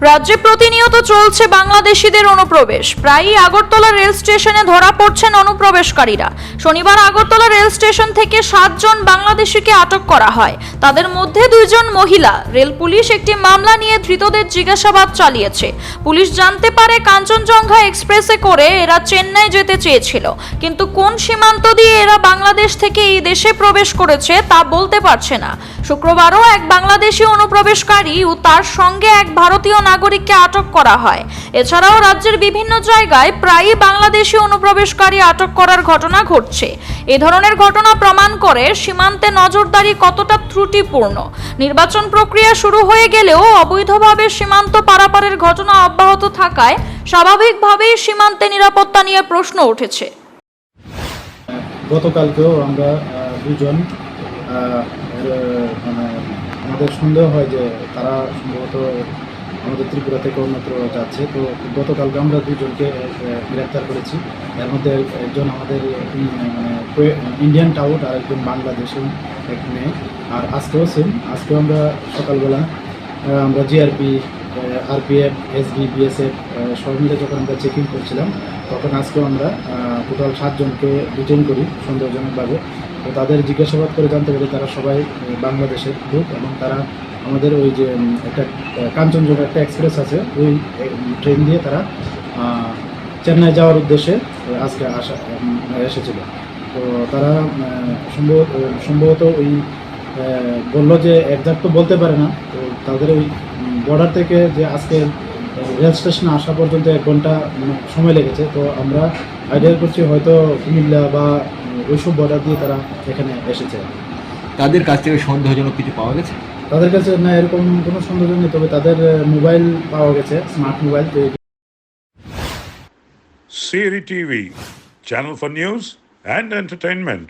রাজ্যে প্রতিনিয়ত চলছে বাংলাদেশিদের অনুপ্রবেশ। প্রায়ই আগরতলা রেল স্টেশনে ধরা পড়ছেন অনুপ্রবেশকারীরা। শনিবার আগরতলা রেল স্টেশন থেকে সাতজন বাংলাদেশিকে আটক করা হয়। তাদের মধ্যে দুইজন মহিলা। রেল পুলিশ একটি মামলা নিয়ে ধৃতদের জিজ্ঞাসাবাদ চালিয়েছে। পুলিশ জানতে পারে কাঞ্চনজঙ্ঘা এক্সপ্রেসে করে এরা চেন্নাই যেতে চেয়েছিল। কিন্তু কোন সীমান্ত দিয়ে এরা বাংলাদেশ থেকে এই দেশে প্রবেশ করেছে তা বলতে পারছে না। শুক্রবারও এক বাংলাদেশি অনুপ্রবেশকারী ও তার সঙ্গে এক ভারতীয় নাগরিককে আটক করা হয়। এছাড়াও রাজ্যের বিভিন্ন জায়গায় প্রায়ই বাংলাদেশি অনুপ্রবেশকারী আটক করার ঘটনা ঘটছে। এ ধরনের ঘটনা প্রমাণ করে সীমান্তে নজরদারি কতটা ত্রুটিপূর্ণ। নির্বাচন প্রক্রিয়া শুরু হয়ে গেলেও অবৈধভাবে সীমান্ত পারাপারের ঘটনা অব্যাহত থাকায় স্বাভাবিকভাবেই সীমান্তে নিরাপত্তা নিয়ে প্রশ্ন উঠেছে। গতকালকেও আমরা দুজন মানে আমাদের সন্দেহ হয় যে তারা সম্ভবত আমাদের ত্রিপুরা থেকে অন্যত্র যাচ্ছে। তো গতকালকে আমরা দুজনকে গ্রেপ্তার করেছি। এর মধ্যে একজন আমাদের মানে ইন্ডিয়ান টাউট আর একজন বাংলাদেশের এক মেয়ে। আর আজকেও সেম আজকেও আমরা সকালবেলা আমরা জিআরপি আরপিএফ এসবি বিএসএফ সবাই মিলে যখন আমরা চেকিং করছিলাম, তখন আজকেও আমরা টোটাল সাতজনকে ডিটেন করি সন্দেহজনকভাবে। তো তাদের জিজ্ঞাসাবাদ করে জানতে পারি তারা সবাই বাংলাদেশের লোক এবং তারা আমাদের ওই যে একটা কাঞ্চনজঙ্ঘা একটা এক্সপ্রেস আছে, ওই ট্রেন দিয়ে তারা চেন্নাই যাওয়ার উদ্দেশ্যে আজকে আসা এসেছিল। তো তারা সম্ভবত সম্ভবত ওই বলল যে একজাক্ট তো বলতে পারে না, তো তাদের ওই বর্ডার থেকে যে আজকে রেল স্টেশনে আসা পর্যন্ত এক ঘণ্টা মানে সময় লেগেছে, তো আমরা আইডিয়া করছি হয়তো কুমিল্লা বা ওইসব বর্ডার দিয়ে তারা এখানে এসেছে। তাদের কাছ থেকে সন্দেহজনক কিছু পাওয়া গেছে? তাদের কাছে না, এরকম কোনো সন্দেহ নেই, তবে তাদের মোবাইল পাওয়া গেছে, smart mobile Siri TV, channel for news and entertainment.